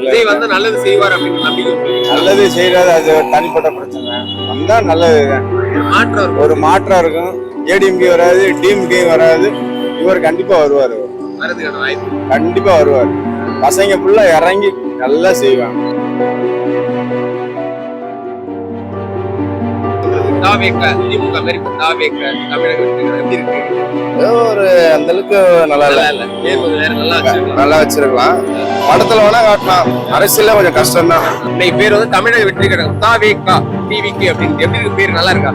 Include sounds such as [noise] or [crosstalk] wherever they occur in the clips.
விஜய் வந்து நல்லது செய்வார் அப்படின்னு நம்பிக்கை நல்லது செய்யறது அது தனிப்பட்ட பிரச்சனை. வந்தா நல்லது. மாற்றம் இருக்கும். ஒரு மாற்றம் இருக்கும். ஏடிஎம்கே வராது டிஎம்கே வராது. இவர் கண்டிப்பா வருவார். கண்டிப்பா வருவார். பசங்க ஃபுல்லா இறங்கி நல்லா செய்வாங்க. தாவேக்க திமுக மாதிரி தாவேக்க தமிழக எப்படி இருக்கு? ஏதோ ஒரு அந்த அளவுக்கு நல்லா இல்ல. நல்லா இல்ல. பேர் கொஞ்சம் வேற நல்லா வச்சிருக்கலாம். நல்லா வச்சிருக்கலாம். படத்துல வேணா காட்டலாம். அரசியல்ல கொஞ்சம் கஷ்டம் தான் இன்னைக்கு பேர் வந்து தமிழக வெற்றி கழகம் தாவேக்கா டிவிக்கு அப்படின்னு. எப்படி இருக்கு? பேர் நல்லா இருக்கா?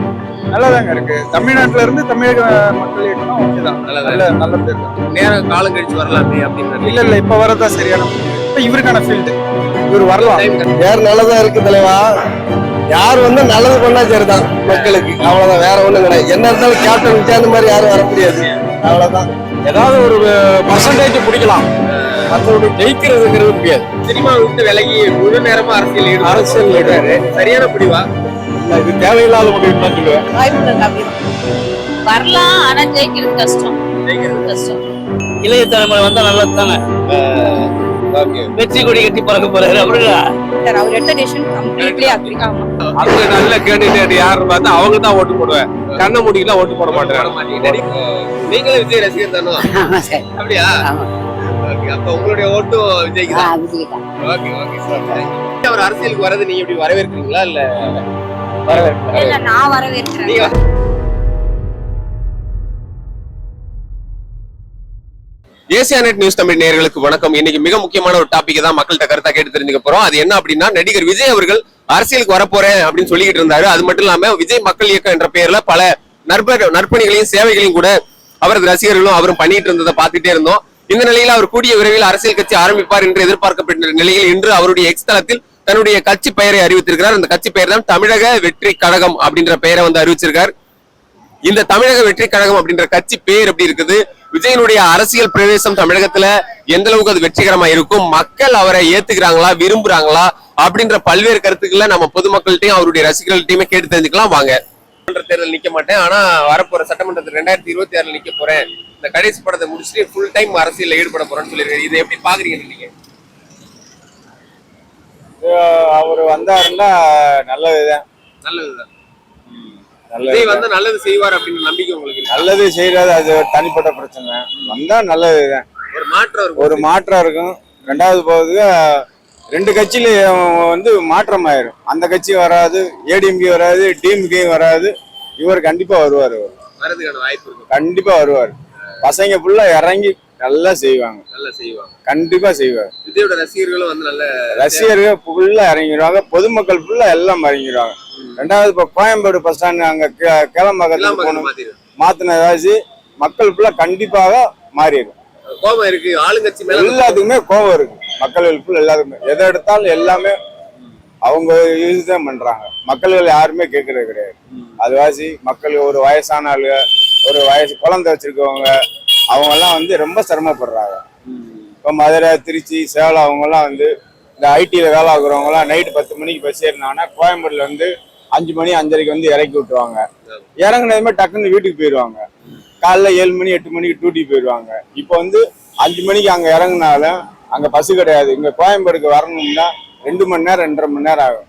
நல்லாதாங்க இருக்கு. தமிழ்நாட்டுல இருந்து தமிழக மக்கள் இயக்கம்னா ஓகே தான். நல்லா நல்ல பேர் தான். நேரம் காலம் கழிச்சு வரலாமே அப்படின்னு இல்ல இல்ல இப்ப வரதான் சரியான இப்ப இவருக்கான ஃபீல்டு இவர் வரலாம். வேற நல்லதா இருக்கு தலைவா. யார் வந்து நல்லது பண்ணா சரிதான் மக்களுக்கு. அவ்வளவுதான். வேற ஒண்ணும் கிடையாது. என்ன இருந்தாலும் கேப்டன் விஜய் அந்த மாதிரி யாரும் வர முடியாது. அவ்வளவுதான். ஏதாவது ஒரு பர்சன்டேஜ் பிடிக்கலாம். மற்றபடி ஜெயிக்கிறதுங்கிறது முடியாது. சினிமா விட்டு விலகி முழு நேரமா அரசியல் அரசியல் சொல்றாரு சரியான முடிவா? இது தேவையில்லாத முடிவு தான் சொல்லுவேன். வரலாம் ஆனா ஜெயிக்கிறது கஷ்டம். ஜெயிக்கிறது கஷ்டம். இளைய தலைமுறை வந்தா நல்லது தானே வெற்றி கொடி கட்டி பறக்க போறாரு. அப்படின்னா? சார் அவர் எடுத்த டெசிஷன் கம்ப்ளீட்லி அக்ரி ஆமா. அவங்க நல்ல கேண்டிடேட் யாருன்னு பார்த்தா அவங்க தான் ஓட்டு போடுவேன். கண்ண முடிக்கலாம் ஓட்டு போட மாட்டேன். நீங்களும் விஜய் ரசிகர் தானோ? ஆமா சார். அப்படியா? அப்ப உங்களுடைய ஓட்டும் விஜய்க்கு தான். விஜய் தான். Okay okay sir. அவர் அரசியலுக்கு வரது நீங்க எப்படி வரவேற்கிறீங்களா? இல்ல இல்ல நான் வரவேற்கிறேன். ஏசியா நெட் நியூஸ் தமிழ் நேர்களுக்கு வணக்கம். இன்னைக்கு மிக முக்கியமான ஒரு டாபிக் தான் மக்கள்கிட்ட கருத்தா கேட்டு தெரிஞ்சுக்க போறோம். அது என்ன அப்படின்னா நடிகர் விஜய் அவர்கள் அரசியலுக்கு வரப்போறேன் அப்படின்னு சொல்லிக்கிட்டு இருந்தாரு. அது மட்டும் இல்லாம விஜய் மக்கள் இயக்கம் என்ற பெயர்ல பல நற்ப நற்பணிகளையும் சேவைகளையும் கூட அவரது ரசிகர்களும் அவரும் பண்ணிட்டு இருந்ததை பார்த்துட்டே இருந்தோம். இந்த நிலையில் அவர் கூடிய விரைவில் அரசியல் கட்சி ஆரம்பிப்பார் என்று எதிர்பார்க்கப்பட்ட நிலையில் இன்று அவருடைய எக்ஸ் தளத்தில் தன்னுடைய கட்சி பெயரை அறிவித்திருக்கிறார். அந்த கட்சி பெயர் தான் தமிழக வெற்றி கழகம் அப்படின்ற பெயரை வந்து அறிவிச்சிருக்கார். இந்த தமிழக வெற்றி கழகம் அப்படின்ற கட்சி பேர் எப்படி இருக்குது? விஜயனுடைய அரசியல் பிரவேசம் தமிழகத்துல எந்த அளவுக்கு அது வெற்றிகரமா இருக்கும்? மக்கள் அவரை ஏத்துக்கிறாங்களா விரும்புறாங்களா? அப்படின்ற பல்வேறு கருத்துக்களை நம்ம பொதுமக்கள்கிட்டயும் அவருடைய ரசிகர்கள்ட்டையுமே கேட்டு தெரிஞ்சுக்கலாம். வாங்க. தேர்தல் நிக்க மாட்டேன். ஆனா வரப்போற சட்டமன்றத்தில் ரெண்டாயிரத்தி இருபத்தி ஆறுல நிக்க போறேன். இந்த கடைசி படத்தை முடிச்சுட்டு ஃபுல் டைம் அரசியல்ல ஈடுபட போறேன்னு சொல்லியிருக்காரு. இதை எப்படி பாக்குறீங்க நீங்க? அவர் வந்தாருன்னா நல்லதுதான். நல்லதுதான். நல்லது விஜய் வந்து நல்லது செய்வார் அப்படின்னு நம்பிக்கை உங்களுக்கு இருக்கா? நல்லது செய்யறது அது தனிப்பட்ட பிரச்சனை. வந்தா நல்லதுதான் ஒரு மாற்றம் இருக்கும். ஒரு மாற்றம் இருக்கும். ரெண்டாவது போகுது ரெண்டு கட்சியில வந்து மாற்றம் ஆயிரும் அந்த கட்சி வராது ஏடிஎம்கே வராது டிஎம்கே வராது. இவர் கண்டிப்பா வருவார் வரதுக்கான வாய்ப்பு இருக்கும். கண்டிப்பா வருவார். பசங்க ஃபுல்லா இறங்கி நல்லா செய்வாங்க. நல்லா செய்வாங்க. கண்டிப்பா செய்வார். விஜயோட ரசிகர்களும் வந்து நல்ல ரசிகர்கள் ஃபுல்லா இறங்கிடுவாங்க பொதுமக்கள் ஃபுல்லா எல்லாம் இறங்கிடுவாங்க ரெண்டாவது இப்போ கோயம்பேடு பஸ் ஸ்டாண்ட் அங்க எல்லாம் கிளம்பகத்துக்கு போகணும். மாத்தினதாச்சு மக்கள் ஃபுல்லா கண்டிப்பாக மாறிடும். கோபம் இருக்கு ஆளுங்கட்சி மேல எல்லாத்துக்குமே கோபம் இருக்கு. மக்கள் ஃபுல் எல்லாத்துக்குமே. எதை எடுத்தாலும் எல்லாமே அவங்க யூஸ் தான் பண்றாங்க. மக்கள்கள் யாருமே கேட்கறது கிடையாது. அதுவாசி மக்கள் ஒரு வயசான ஆளுங்க ஒரு வயசு குழந்தை வச்சிருக்கவங்க அவங்க எல்லாம் வந்து ரொம்ப சிரமப்படுறாங்க. இப்போ மதுரை திருச்சி சேலம் அவங்கெல்லாம் வந்து இந்த ஐடியில் வேலை ஆகுறவங்கலாம் நைட்டு பத்து மணிக்கு பஸ் ஏறினாங்கன்னா கோயம்பேடுல வந்து அஞ்சு மணி அஞ்சரைக்கு வந்து இறக்கி விட்டுருவாங்க. இறங்குனதுமே டக்குன்னு வீட்டுக்கு போயிடுவாங்க. காலைல ஏழு மணி எட்டு மணிக்கு டியூட்டி போயிடுவாங்க. இப்போ வந்து அஞ்சு மணிக்கு அங்கே இறங்குனாலும் அங்கே பஸ் கிடையாது. இங்கே கோயம்பேடுக்கு வரணும்னா ரெண்டு மணி நேரம் ரெண்டரை மணி நேரம் ஆகும்.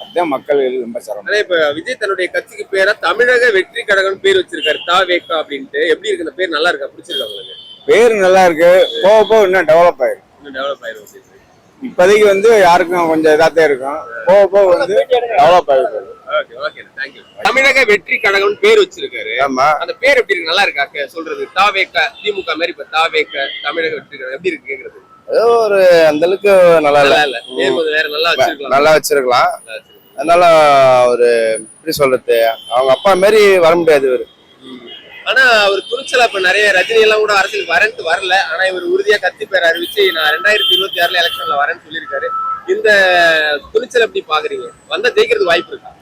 அதுதான் மக்கள் ரொம்ப சிரமம். இப்ப விஜய் தன்னுடைய கட்சிக்கு பேரா தமிழக வெற்றி கழகம் பேர் வச்சிருக்காரு தா வேக்கா அப்படின்ட்டு. எப்படி இருக்கு? இந்த பேர் நல்லா இருக்கா? பிடிச்சிருக்கா உங்களுக்கு? பேர் நல்லா இருக்கு. போக போக இன்னும் டெவலப் ஆயிரும் இன்னும் டெவலப் அப்படின்னு. இப்போதைக்கு வந்து யாருக்கும் கொஞ்சம் இதாத்தான் இருக்கும். போக போக வந்து டெவலப் தேங்க்யூ தமிழக வெற்றி கழகம் பேர் வச்சிருக்காரு. ஆமா. அந்த பேர் எப்படி இருக்கு? நல்லா இருக்கா? சொல்றது. தாவேக்க திமுக மாதிரி இப்ப தாவேக்க தமிழக வெற்றி கழகம் எப்படி இருக்கு கேக்குறது? ஏதோ ஒரு அந்த அளவுக்கு நல்லா இல்ல. வேற நல்லா வச்சிருக்கலாம். நல்லா வச்சிருக்கலாம். நல்லா வச்சிருக்கலாம். அதனால ஒரு எப்படி சொல்றது? அவங்க அப்பா மாதிரி வர முடியாது இவரு. ஆனா அவர் துணிச்சலா இப்ப நிறைய ரஜினி எல்லாம் கூட அரசியல் வரேன்ட்டு வரல. ஆனா இவர் உறுதியா கத்தி பேர் அறிவிச்சு நான் ரெண்டாயிரத்தி இருபத்தி ஆறுல எலெக்ஷன்ல வரேன்னு சொல்லியிருக்காரு. இந்த துணிச்சல் எப்படி பாக்குறீங்க? வந்தா ஜெயிக்கிறதுக்கு வாய்ப்பு இருக்கா?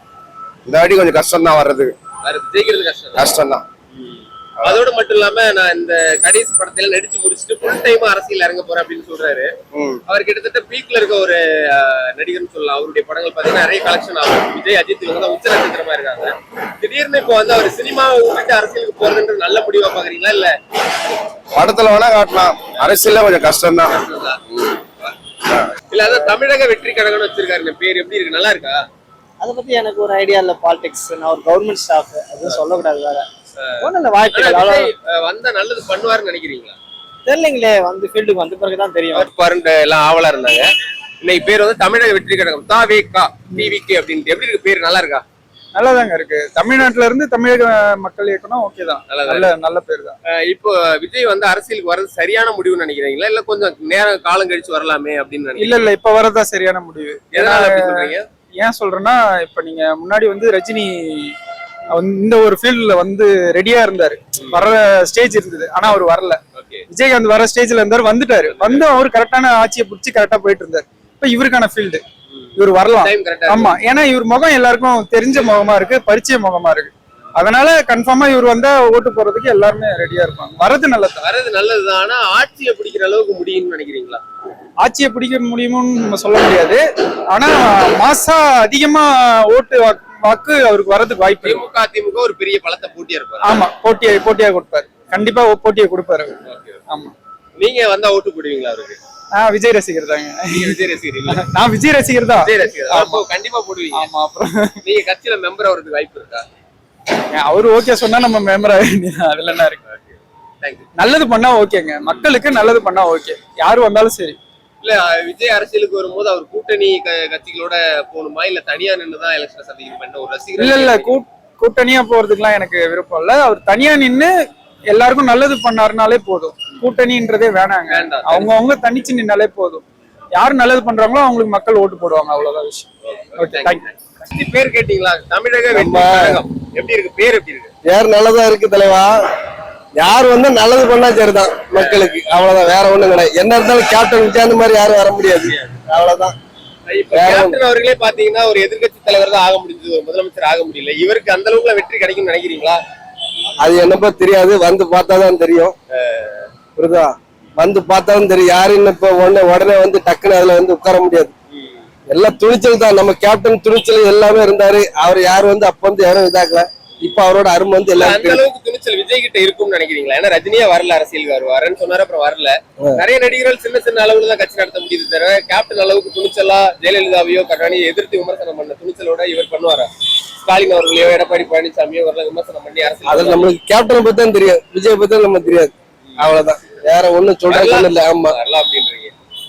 இந்த வாட்டி கொஞ்சம் கஷ்டம் தான் வர்றதுக்கு. வேற ஜெயிக்கிறது கஷ்டம். கஷ்டம் தான் அதோட மட்டும் இல்லாம நான் இந்த கடைசி படத்துல நடிச்சு முடிச்சுட்டு ஃபுல் டைம் அரசியல் இறங்க போறேன் அப்படின்னு சொல்றாரு. அவர் கிட்டத்தட்ட பீக்ல இருக்க ஒரு நடிகர்னு சொல்லலாம். அவருடைய படங்கள் பாத்தீங்கன்னா நிறைய கலெக்ஷன் ஆகும். விஜய் அஜித் இவங்க தான் உச்ச நட்சத்திரமா இருக்காங்க. திடீர்னு இப்போ வந்து அவர் சினிமாவை விட்டு அரசியலுக்கு போறதுன்ற நல்ல முடிவா பாக்குறீங்களா இல்ல? படத்துல வேணா காட்டலாம். அரசியல்ல கொஞ்சம் கஷ்டம் தான் இல்ல அதான் தமிழக வெற்றி கழகம்னு வச்சிருக்காருங்க. பேர் எப்படி இருக்கு? நல்லா இருக்கா? அதை பத்தி எனக்கு ஒரு ஐடியா இல்ல பாலிடிக்ஸ் நான் ஒரு கவர்மெண்ட் ஸ்டாஃப் அது சொல்லக்கூடாது வேற. ஒன்றும் இல்லை அஹ், வந்தா நல்லது பண்ணுவாருன்னு நினைக்கிறீங்களா? தெரியலைங்களே வந்து ஃபீல்டுக்கு வந்த பிறகு தான் தெரியும் பாருன்ட்டு எல்லாம் ஆவலா இருந்தாங்க. இன்னைக்கு பேர் வந்து தமிழக வெற்றி கழகம். தா வே கா டிவிகே அப்படின்ட்டு. எப்படி இருக்கு பேர்? நல்லா இருக்கா? நல்லாதாங்க இருக்கு. தமிழ்நாட்டுல இருந்து தமிழக மக்கள் இயக்கம்னா ஓகே தான். நல்ல நல்ல பேர் தான். இப்போ விஜய் வந்து அரசியலுக்கு வர்றது சரியான முடிவுன்னு நினைக்கிறீங்களா? இல்ல கொஞ்சம் நேரம் காலம் கழிச்சு வரலாமே அப்படின்னு இல்ல இல்ல இப்ப வரதா சரியான முடிவு. ஏன் சொல்றேன்னா இப்ப நீங்க முன்னாடி வந்து ரஜினி இந்த ஒரு ஃபீல்ட்ல வந்து ரெடியா இருந்தாரு. வர ஸ்டேஜ் இருந்தது. ஆனா அவர் வரல. ஓகே. விஜயகாந்த் வர ஸ்டேஜ்ல இருந்தாரு வந்துட்டாரு. வந்து அவர் கரெக்டான ஆட்சியை பிடிச்சி கரெக்டா போயிட்டு இருந்தாரு. இப்ப இவருக்கான ஃபீல்டு இவர் வரலாம். ஆமா ஏன்னா இவர் முகம் எல்லாருக்கும் தெரிஞ்ச முகமா இருக்கு பரிச்சய முகமா இருக்கு. அதனால கன்ஃபார்மா இவர் வந்தா ஓட்டு போறதுக்கு எல்லாருமே ரெடியா இருப்பாங்க. வரது நல்லது. வர்றது நல்லதுதான் ஆனா ஆட்சியை பிடிக்கிற அளவுக்கு முடியும்னு நினைக்கிறீங்களா? ஆட்சியை பிடிக்க முடியுமோன்னு நம்ம சொல்ல முடியாது. ஆனா மாசா அதிகமா ஓட்டு வாக்கு- அவருக்கு வரதுக்கு வாய்ப்பு திமுக அதிமுக ஒரு பெரிய பலத்தை போட்டியா இருப்பாரு. ஆமா போட்டியை போட்டியா கொடுப்பாரு. கண்டிப்பா போட்டியை கொடுப்பாரு. ஆமா. நீங்க வந்தா ஓட்டு போடுவீங்களா அவருக்கு? விஜய் ரசிகர் தாங்க விஜய் ரசிகர் நான் விஜய் ரசிகர் தான் விஜய் ரசிகர். அப்போ கண்டிப்பா போடுவீங்க. ஆமா அப்புறம். நீங்க கட்சியில மெம்பர் ஆகிறதுக்கு வாய்ப்பு இருக்கா? அவரு ஓகே சொன்னா நம்ம மெம்பர் ஆக அதுல என்ன இருக்கு? நல்லது பண்ணா ஓகேங்க மக்களுக்கு நல்லது பண்ணா ஓகே யாரு வந்தாலும் சரி. இல்ல விஜய் அரசியலுக்கு வரும்போது அவர் கூட்டணி கட்சிகளோட போகணுமா? இல்ல தனியா நின்னுதான் எலெக்ஷன் சந்திக்கணும் பண்ண ஒரு ரசிகர் இல்ல இல்ல. கூட்டணியா போறதுக்குலாம் எனக்கு விருப்பம் இல்ல. அவர் தனியா நின்னு எல்லாருக்கும் நல்லது பண்ணாருனாலே போதும். கூட்டணின்றதே வேணாங்க. அவங்க அவங்க தனிச்சு நின்னாலே போதும். யார் நல்லது பண்றாங்களோ அவங்களுக்கு மக்கள் ஓட்டு போடுவாங்க அவ்வளவுதான் விஷயம். ஓகே தேங்க்யூ பேர் கேட்டீங்களா? தமிழக எப்படி இருக்கு? பேர் எப்படி இருக்கு? வேற நல்லதா இருக்கு தலைவா. யார் வந்து நல்லது பண்ணா சரிதான் மக்களுக்கு. அவ்வளவுதான் வேற ஒண்ணும் கிடையாது. என்ன இருந்தாலும் கேப்டன் விஜய் மாதிரி யாரும் வர முடியாது. அவ்வளவுதான். அவர்களே பாத்தீங்கன்னா ஒரு எதிர்க்கட்சி தலைவர் தான் ஆக முடிஞ்சது. ஒரு முதலமைச்சர் ஆக முடியல. இவருக்கு அந்த அளவுக்குல வெற்றி கிடைக்கும்னு நினைக்கிறீங்களா? அது என்னப்போ தெரியாது. வந்து பார்த்தாதான் தெரியும். புரியுதா வந்து பார்த்தாலும் தெரியும் யாருன்னு இப்ப உடனே உடனே வந்து டக்குன்னு அதுல வந்து உட்கார முடியாது. எல்லாம் துணிச்சல் தான். நம்ம கேப்டன் துணிச்சல் எல்லாமே இருந்தாரு. அவர் யாரும் வந்து அப்ப வந்து யாரும் இதாக்கல இப்ப அவரோட அருமை வந்து அந்த எல்லாரும் தெரியும். அளவுக்கு துணிச்சல் விஜய் கிட்ட இருக்கும்னு நினைக்கிறீங்களா? ஏன்னா ரஜினியே வரல அரசியலுக்கு வருவாருன்னு சொன்னாரு அப்புறம் வரல. நிறைய நடிகர்கள் சின்ன சின்ன அளவுல தான் கட்சி நடத்த முடியுது தவிர கேப்டன் அளவுக்கு துணிச்சலா ஜெயலலிதாவையோ கருணாநிதியை எதிர்த்து விமர்சனம் பண்ண துணிச்சலோட இவர் பண்ணுவாரா? ஸ்டாலின் அவர்களையோ எடப்பாடி பழனிசாமியோ வரல விமர்சனம் பண்ணி அரசியல் நம்மளுக்கு கேப்டனை பத்தி தான் தெரியும். விஜய் பத்தி நம்ம தெரியாது. அவ்வளவுதான். வேற ஒண்ணும் சொல்றது இல்ல ஆமா.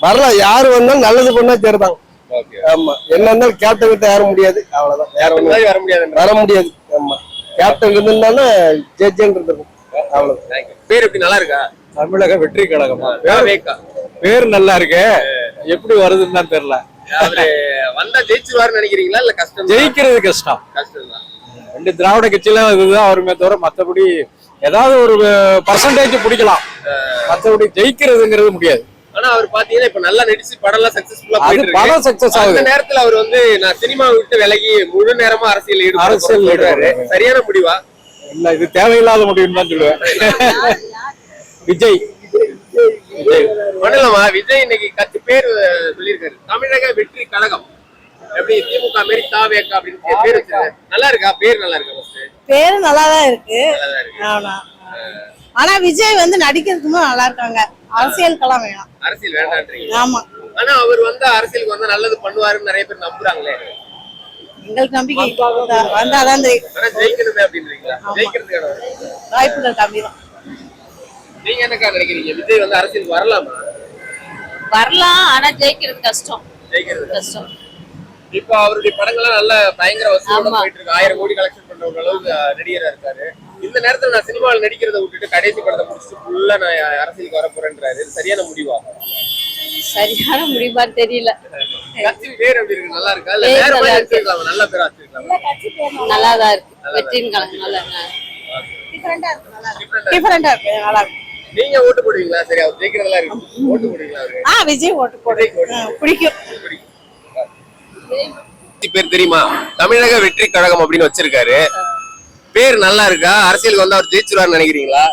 வரலாம் யாரு வந்தாலும் நல்லது பண்ணா சரிதான் ஓகே. ஆமா. என்ன இருந்தாலும் கேப்டன் கிட்ட யாரும் முடியாது. அவ்வளவுதான். வேற ஒண்ணும் மாதிரி வர முடியாது. வர முடியாது. ஆமா. கேப்டன் இருந்தாலும் ஜட்ஜன் இருக்கும் அவ்வளவுதான். பேர் எப்படி? நல்லா இருக்கா? தமிழக வெற்றி கழகமா? வேக்கா பேர் நல்லா இருக்கு. எப்படி வருதுன்னு தான் தெரியல. அவரு வந்தா ஜெயிச்சிருவாருன்னு நினைக்கிறீங்களா இல்ல கஷ்டம் ஜெயிக்கிறது கஷ்டம். கஷ்டம் தான் ரெண்டு திராவிட கட்சியில இதுதான் வருமே தவிர மத்தபடி ஏதாவது ஒரு பர்சன்டேஜ் பிடிக்கலாம் மத்தபடி ஜெயிக்கிறதுங்கிறது முடியாது ஆனா அவர் பாத்தீங்கன்னா இப்ப நல்லா நடிச்சு படம் எல்லாம் சக்சஸ்ஃபுல்லா போயிட்டு படம் சக்சஸ் அந்த ஆகுது நேரத்துல அவர் வந்து நான் சினிமா விட்டு விலகி முழு நேரமா அரசியல் ஈடுபட அரசியல் ஈடுபடுறாரு. சரியான முடிவா இல்ல இது தேவையில்லாத முடிவுன்னு தான் சொல்லுவேன் விஜய் விஜய் விஜய் இன்னைக்கு கட்சி பேர் சொல்லியிருக்காரு தமிழக வெற்றி கழகம் எப்படி திமுக மாரி தாவேக்கா அப்படின்னு பேர் வச்சிருக்காரு நல்லா இருக்கா? பேர் நல்லா இருக்கா பேரு நல்லா தான் இருக்கு இருக்கு. ஆனா ஆனா விஜய் வந்து நடிக்கிறதுக்கு நல்லா இருக்காங்க. அரசியலுக்கெல்லாம் வேணாம். அரசியல் வேண்டான்றீங்க. ஆமா. ஆனா அவர் வந்து அரசியலுக்கு வந்தா நல்லது பண்ணுவாருன்னு நிறைய பேர் நம்புறாங்களே. எங்களுக்கு நம்பிக்கை வந்தா- வந்தாதான் தெரியும் ஆனா ஜெயிக்கணுமே அப்படின்றீங்களா? ஆமா. ஜெயிக்கிறதுக்கான வாய்ப்புகள் கம்மி தான். நீங்க என்னக்கா நினைக்கிறீங்க? விஜய் வந்து அரசியலுக்கு வரலாமா? வரலாம் ஆனா ஜெயிக்கிறது கஷ்டம். ஜெயிக்கிறது கஷ்டம். இப்ப அவருடைய படங்கள்லாம் நல்ல பயங்கர வசூலோட. போயிட்டு இருக்கு. ஆயிரம் கோடி கலெக்ஷன் பண்ற ஒரு அளவுக்கு நடிகரா இருக்காரு. இந்த நேரத்துல நான் சினிமாவில் நடிக்கிறத விட்டுட்டு கடைசி படத்தை முடிச்சுட்டு ஃபுல்லா நான் அரசியலுக்கு வர போறேன்றாரு. இது சரியான முடிவா? சரியான முடிவா தெரியல. கட்சி பேர் எப்படி இருக்கு? நல்லா இருக்கா? இல்ல பேர் வேற மாதிரி நல்லா. வச்சிருக்கலாம்? நல்ல பேரா வச்சிருக்கலாம்? நல்லாதான் இருக்கு. வெற்றியின் கலங்க நல்லா டிஃபரெண்டா இருக்கு. நல்லா இருக்கு. டிஃபரெண்டா இருக்கு. நல்லா இருக்கு. நீங்க ஓட்டு போடுவீங்களா? சரி அவர் ஜெயிக்கிறதெல்லாம் இருக்கு. ஓட்டு போடுவீங்களா அவரு? ஆ விஜய் ஓட்டு போடு ஆ, பிடிக்கும். பேர் தெரியுமா? தமிழக வெற்றி கழகம் அப்படின்னு வச்சிருக்காரு. பேர் நல்லா இருக்கா? அரசியலுக்கு வந்து அவர் ஜெயிச்சிருவாருன்னு நினைக்கிறீங்களா?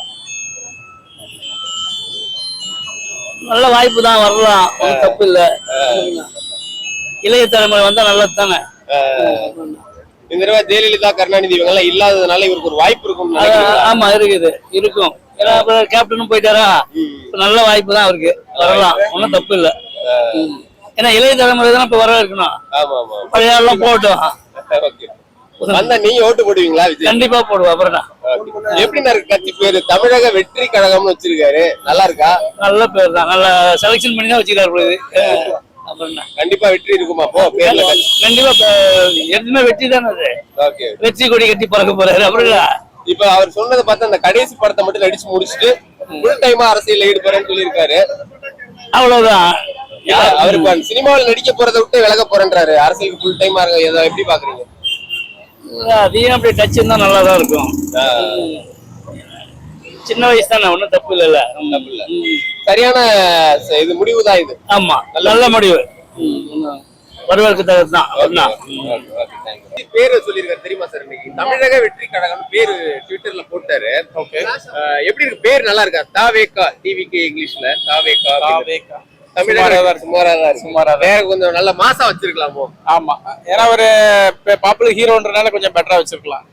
நல்ல வாய்ப்பு தான் வரலாம். தப்பு இல்ல. இளைய தலைமுறை வந்தா நல்லது தானே? இந்த தடவை ஜெயலலிதா கருணாநிதி இவங்க எல்லாம் இல்லாததுனால இவருக்கு ஒரு வாய்ப்பு நினைக்கிறீங்களா? ஆமா இருக்குது. இருக்கும். ஏன்னா கேப்டனும் போயிட்டாரா? நல்ல வாய்ப்பு தான் அவருக்கு. வரலாம். ஒன்றும் தப்பு இல்ல. ஏன்னா இளைய தலைமுறை தான் இப்ப ஆமா ஆமா பழைய ஆள்லாம் போகட்டும் ஓகே. வந்தா நீங்க ஓட்டு போடுவீங்களா கண்டிப்பா போடுவோம் அப்புறம்? எப்படின்னா இருக்கு? கட்சி பேரு தமிழக வெற்றி கழகம்னு வச்சிருக்காரு. நல்லா இருக்கா? நல்ல பேர் தான். நல்ல செலெக்ஷன் பண்ணி தான் என்ன கண்டிப்பா வெற்றி இருக்குமா? பேர்ல கண்டிப்பா எதுவுமே வெற்றி தானே அது. வெற்றி கொடி கட்டி பறக்க போறாரு என்ன? இப்ப அவர் சொன்னதை பார்த்து அந்த கடைசி படத்தை மட்டும் நடிச்சு முடிச்சுட்டு ஃபுல் டைமா அரசியல்ல ஈடுபடுறேன்னு சொல்லியிருக்காரு. அவ்வளவுதான். அவர் சினிமாவில் நடிக்க போறதை விட்டு விலக போறேன்றாரு. அரசியலுக்கு ஃபுல் டைமா இருக்க ஏதோ எப்படி பாக்குறீங்க? அதையும் அப்படி டச் இருந்தா நல்லா தான் இருக்கும் சின்ன வயசு தானே ஒன்றும் தப்பு இல்லைல்ல. தப்பு இல்ல. சரியான இது முடிவு தான் இது. ஆமா நல்ல முடிவு. வரவேற்க தகுதி தான். பேரு சொல்லிருக்காரு தெரியுமா சார் இன்னைக்கு? தமிழக வெற்றி கழகம் பேரு ட்விட்டர்ல போட்டாரு. ஓகே. எப்படி இருக்கு? பேர் நல்லா இருக்கா? தாவேகா டிவிக்கு இங்கிலீஷ்ல. தாவேகா அப்படின்னு. கொஞ்சம் நல்ல மாசா வச்சிருக்கலாமோ? ஆமா. ஏன்னா ஒரு பாப்புலர் ஹீரோன்றனால கொஞ்சம் பெட்டரா வச்சிருக்கலாம்.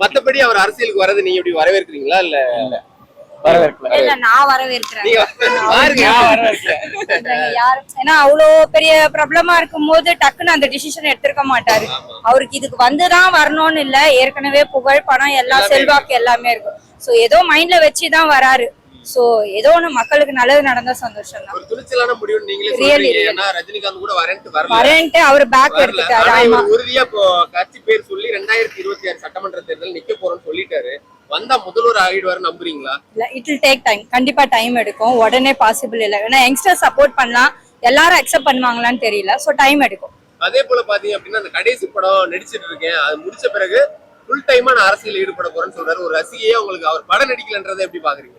மத்தபடி அவர் அரசியலுக்கு வரது நீங்க எப்படி வரவேற்கிறீங்களா? இல்ல இல்ல. நான் வரவேற்கிறேன். நீங்க பாருங்க. யாரு ஏன்னா அவ்வளோ பெரிய ப்ராப்ளமா இருக்கும் போது டக்குன்னு அந்த டிசிஷன் எடுத்திருக்க மாட்டாரு. அவருக்கு இதுக்கு வந்துதான் வரணும்னு இல்ல. ஏற்கனவே புகழ் பணம் எல்லாம் செல்வாக்கு எல்லாமே இருக்கும் சோ ஏதோ மைண்ட்ல வச்சுதான் வராரு. சோ ஏதோ ஒண்ணு மக்களுக்கு நல்லது நடந்தா சந்தோஷம் தான் துணிச்சலான முடிவு நீங்களே ரஜினிகாந்த் கூட வரேன்ட்டு வரேன்ட்டு அவர் பேக் எடுத்துட்டாரு. ஆமா. உறுதியா இப்போ கட்சி பேர் சொல்லி ரெண்டாயிரத்தி இருபத்தி ஆறு சட்டமன்ற தேர்தல் நிக்க போறோம்னு சொல்லிட்டாரு. வந்தா முதல்வர் ஆகிடுவாரு நம்புறீங்களா? இல்ல இட் வில் டேக் டைம் கண்டிப்பா டைம் எடுக்கும். உடனே பாசிபிள் இல்ல. ஏன்னா யங்ஸ்டர் சப்போர்ட் பண்ணலாம். எல்லாரும் அக்செப்ட் பண்ணுவாங்களான்னு தெரியல. சோ டைம் எடுக்கும். அதே போல பாத்தீங்க அப்படின்னா அந்த கடைசி படம் நடிச்சிட்டு இருக்கேன். அது முடிச்ச பிறகு ஃபுல் டைமா நான் அரசியல் ஈடுபட போறேன்னு சொல்றாரு. ஒரு ரசிகையே உங்களுக்கு அவர் படம் நடிக்கலன்றதை எப்படி பாக்குறீங்க?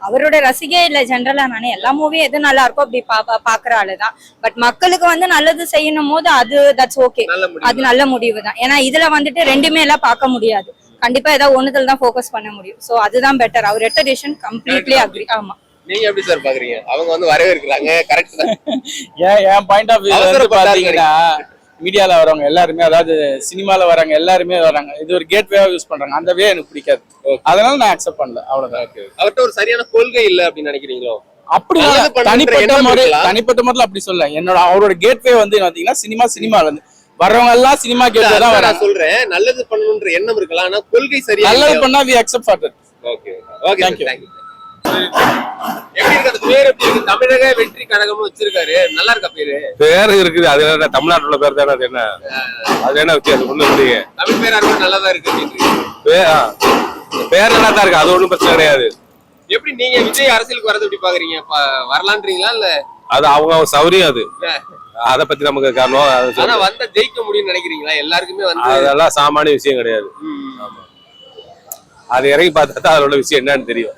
அவரோட ரசிகை இல்ல ஜென்ரலா நானே எல்லா மூவியும் எது நல்லா இருக்கோ அப்படி பா- பாக்குற ஆளுதான். பட் மக்களுக்கு வந்து நல்லது செய்யணும் போது அது தட்ஸ் ஓகே அது நல்ல முடிவு தான் ஏன்னா இதுல வந்துட்டு ரெண்டுமே எல்லாம் பார்க்க முடியாது. கண்டிப்பா ஏதாவது ஒண்ணுத்துல தான் ஃபோக்கஸ் பண்ண முடியும். சோ அதுதான் பெட்டர் அவர் எட்ட டிசிஷன் கம்ப்ளீட்லி அக்ரி ஆமா. நீங்க எப்படி சார் பாக்குறீங்க? அவங்க வந்து வரவேற்கிறாங்க கரெக்ட் தான். [laughs] ஏன் என் பாயிண்ட் ஆஃப் வியூ பாத்தீங்கன்னா மீடியால வரவங்க எல்லாருமே அதாவது சினிமால வரவங்க எல்லாருமே வராங்க. இது ஒரு கேட் வேவா யூஸ் பண்றாங்க. அந்த வே எனக்கு பிடிக்காது. அதனால நான் அக்செப்ட் பண்ணல. அவ்வளவுதான். அவர்கிட்ட ஒரு சரியான கொள்கை இல்ல அப்படின்னு நினைக்கிறீங்களோ? அப்படி தனிப்பட்ட முறை. தனிப்பட்ட முறையில் அப்படி சொல்ல என்னோட அவரோட கேட்வே வந்து பாத்தீங்கன்னா சினிமா சினிமால இருந்து வர்றவங்க எல்லாம் சினிமா கேட்வே தான் வராங்க நான் சொல்றேன். நல்லது பண்ணணும்ன்ற எண்ணம் இருக்கலாம் ஆனா கொள்கை சரியா நல்லது? பண்ணா we accept for okay okay you. Thank you எப்படி இருக்கு அந்த பேர் எப்படி இருக்கு தமிழக வெற்றி கழகம்னு வச்சிருக்காரு. நல்லா இருக்கா பேரு? பேர் இருக்குது. அது என்ன தமிழ்நாட்டுல பேர் தானே அது என்ன? அது என்ன வித்தியாசம்? ஒண்ணும் இல்லையே. தமிழ் பேரா இருக்கும் நல்லா தான் இருக்கு. பேர் நல்லா தான் இருக்கு. அது ஒண்ணும் பிரச்சனை கிடையாது. எப்படி நீங்க விஜய் அரசியலுக்கு வரது எப்படி பாக்குறீங்க? வரலான்றீங்களா இல்ல? அது அவங்க அவங்க சௌரியம் அது. அதை பத்தி நமக்கு காரணம் ஆனா. வந்தா ஜெயிக்க முடியும்னு நினைக்கிறீங்களா? எல்லாருக்குமே வந்து அதெல்லாம் சாமானிய விஷயம் கிடையாது. அது இறங்கி பார்த்தா தான் அதோட விஷயம் என்னன்னு தெரியும்.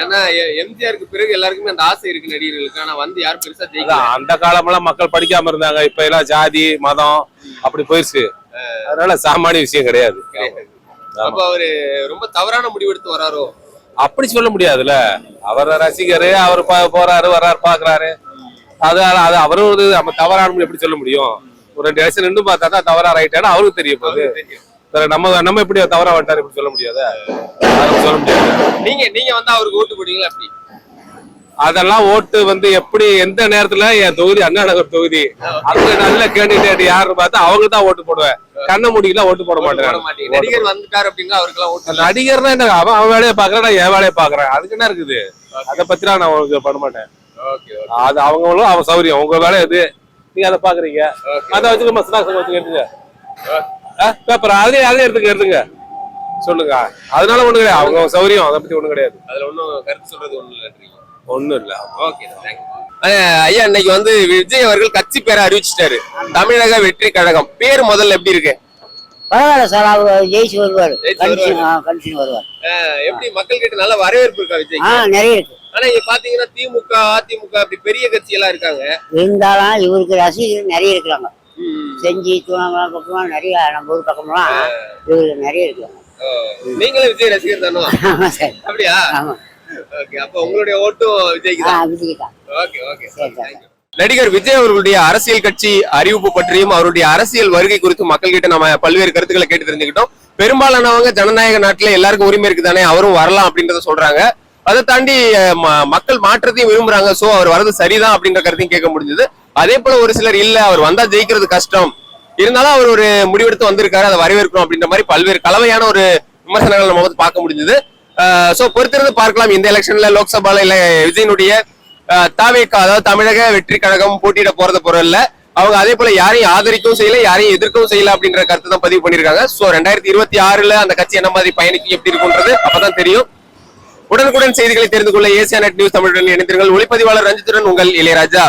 ஏன்னா எம்ஜிஆருக்கு பிறகு எல்லாருக்குமே அந்த ஆசை இருக்கு நடிகர்களுக்கு. ஆனா வந்து யாரும் பெருசா ஜெயிக்கல. அந்த காலமெல்லாம் மக்கள் படிக்காம இருந்தாங்க. இப்ப எல்லாம் ஜாதி மதம் அப்படி போயிருச்சு. அதனால சாமானிய விஷயம் கிடையாது. அப்ப அவரு ரொம்ப தவறான முடிவெடுத்து வராரோ? அப்படி சொல்ல முடியாதுல்ல. அவர் ரசிகர் அவர் போறாரு வர்றாரு பாக்குறாரு. அது அது அவரும் ஒரு நம்ம தவறான முடிவு எப்படி சொல்ல முடியும்? ஒரு ரெண்டு வருஷம் நின்று பார்த்தா தான் தவறா ரைட்டானு அவருக்கு தெரிய போகுது. நம்ம நம்ம எப்படி தவறா வந்துட்டாரு இப்படி சொல்ல முடியாத? சொல்ல முடியாது? நீங்க நீங்க வந்து அவருக்கு ஓட்டு போடுவீங்களா அப்படி அதெல்லாம் ஓட்டு வந்து எப்படி எந்த நேரத்துல? என் தொகுதி அண்ணா நகர் தொகுதி. அந்த நல்ல கேண்டிடேட் யாருன்னு பார்த்தா அவங்க தான் ஓட்டு போடுவேன். கண்ண முடிக்கலாம் ஓட்டு போட மாட்டேன். நடிகர் வந்துட்டாரு அப்படின்னா அவருக்கு எல்லாம் ஓட்டு இல்ல. நடிகர்னா என்ன? அவன் அவன் வேலையை பாக்குறான் நான் என் வேலையை பாக்குறேன் அதுக்கு என்ன இருக்குது? அதை பத்திலாம் நான் உங்களுக்கு பண்ண மாட்டேன். அது அவங்களும் அவன் சௌரியம். உங்க வேலை எது? நீங்க அதை பாக்குறீங்க அதை வச்சுக்க மஸ்தாக் வச்சுக்க எடுத்துங்க பேப்பர் அதுலயே அதுலயே எடுத்துங்க எடுத்துங்க சொல்லுங்க. அதனால ஒண்ணு கிடையாது. அவங்க சௌரியம் அதை பத்தி ஒண்ணும் கிடையாது. அதுல ஒண்ணும் கருத்து சொல்றது ஒண்ணும் இல்லைன்றீங்க ஒண்ணும் இல்ல. ஓகே ஐயா இன்னைக்கு வந்து விஜய் அவர்கள் கட்சி பேரை அறிவிச்சிட்டாரு. தமிழக வெற்றி கழகம். பேர் முதல்ல எப்படி இருக்கு? பரவாயில்ல சார் அவர் ஜெயிச்சு வருவார். கண்டிஷன் வருவார். எப்படி மக்கள் கிட்ட நல்ல வரவேற்பு இருக்கா விஜய் நிறைய இருக்கு. ஆனா இங்க பாத்தீங்கன்னா திமுக அதிமுக அப்படி பெரிய கட்சி எல்லாம் இருக்காங்க. இருந்தாலும் இவருக்கு ரசிகர்கள் நிறைய இருக்கிறாங்க. செஞ்சி தூணாங்குளம் பக்கம்லாம் நிறைய நம்ம ஊர் பக்கம்லாம் இவருக்கு நிறைய இருக்கிறாங்க ஓ, நீங்களும் விஜய் ரசிகர் தானோ? ஆமா சார். அப்படியா? ஆமா. ஓகே அப்ப உங்களுடைய ஓட்டும் விஜய்க்கு தான். விஜய் தான். Okay okay. சரி. நடிகர் விஜய் அவர்களுடைய அரசியல் கட்சி அறிவிப்பு பற்றியும் அவருடைய அரசியல் வருகை குறித்து மக்கள் கிட்ட நம்ம பல்வேறு கருத்துக்களை கேட்டு தெரிஞ்சுக்கிட்டோம். பெரும்பாலானவங்க ஜனநாயக நாட்டுல எல்லாருக்கும் உரிமை இருக்குதானே அவரும் வரலாம் அப்படின்றத சொல்றாங்க. அதை தாண்டி மக்கள் மாற்றத்தையும் விரும்புறாங்க. சோ அவர் வரது சரிதான் அப்படின்ற கருத்தையும் கேட்க முடிஞ்சது. அதே போல ஒரு சிலர் இல்ல அவர் வந்தா ஜெயிக்கிறது கஷ்டம். இருந்தாலும் அவர் ஒரு முடிவெடுத்து வந்திருக்காரு அதை வரவேற்கணும் அப்படின்ற மாதிரி பல்வேறு கலவையான ஒரு விமர்சனங்கள் நம்ம வந்து பார்க்க முடிஞ்சது. சோ பொறுத்திருந்து பார்க்கலாம். இந்த எலெக்ஷன்ல லோக்சபால இல்ல விஜயனுடைய தாவேக்கா அதாவது தமிழக வெற்றி கழகம் போட்டியிட போறது பொருள்ல அவங்க அதே போல யாரையும் ஆதரிக்கவும் செய்யல யாரையும் எதிர்க்கவும் செய்யல அப்படின்ற கருத்து தான் பதிவு பண்ணிருக்காங்க சோ ரெண்டாயிரத்தி இருபத்தி ஆறுல அந்த கட்சி என்ன மாதிரி பயணிக்கும் எப்படி இருக்கும்ன்றது அப்பதான் தெரியும். உடனுக்குடன் செய்திகளை தெரிந்து கொள்ள ஏசியா நெட் நியூஸ் தமிழுடன் இணைந்திருங்கள். ஒளிப்பதிவாளர் ரஞ்சித்துடன் உங்கள் இளையராஜா.